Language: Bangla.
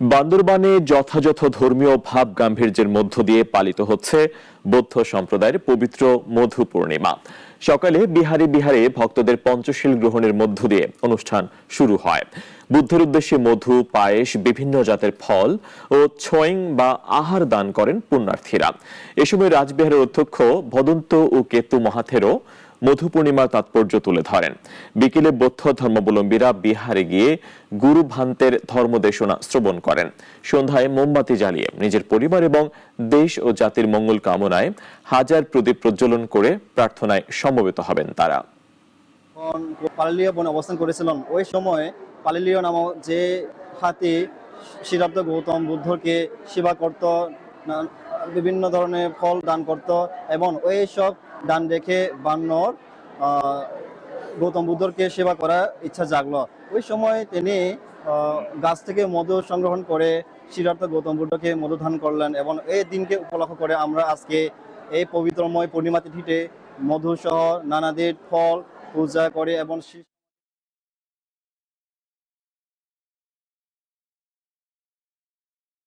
বান্দরবানে যথাযথ ধর্মীয় ভাব গাম্ভীর্যের মধ্য দিয়ে পালিত হচ্ছে বৌদ্ধ সম্প্রদায়ের পবিত্র মধু পূর্ণিমা। সকালে বিহারে বিহারে ভক্তদের পঞ্চশীল গ্রহণের মধ্য দিয়ে অনুষ্ঠান শুরু হয়। বুদ্ধের উদ্দেশ্যে মধু, পায়েস, বিভিন্ন জাতের ফল ও ছোয়ং বা আহার দান করেন পুণ্যার্থীরা। এ সময় রাজবিহারের অধ্যক্ষ ভদন্ত ও কেতু মহাথেরও মধু পূর্ণিমার তাৎপর্য তুলে ধরেন। বিকেলে বৌদ্ধ ধর্মাবলম্বীরা বিহারে গিয়ে গুরু ভান্তের ধর্মদেশনা শ্রবণ করেন। সন্ধ্যায় মোমবাতি জ্বালিয়ে নিজের পরিবার এবং দেশ ও জাতির মঙ্গল কামনায় হাজার প্রদীপ প্রজ্বলন করে প্রার্থনায় সমবেত হবেন তারা। অবস্থান করেছিলেন ওই সময় পালিলীয় নামক যে হাতি সিদ্ধার্থ গৌতম বুদ্ধকে সেবা করত বিভিন্ন ধরনের ফল দান করত এবং ওই সব দান রেখে বান্নর গৌতম বুদ্ধকে সেবা করার ইচ্ছা জাগলো। ওই সময় তিনি গাছ থেকে মধু সংগ্রহণ করে শ্রীরার্থ গৌতম বুদ্ধকে মধু দান করলেন এবং এই দিনকে উপলক্ষ করে আমরা আজকে এই পবিত্রময় পূর্ণিমা তিথিতে মধু সহ নানাদের ফল পূজা করে এবং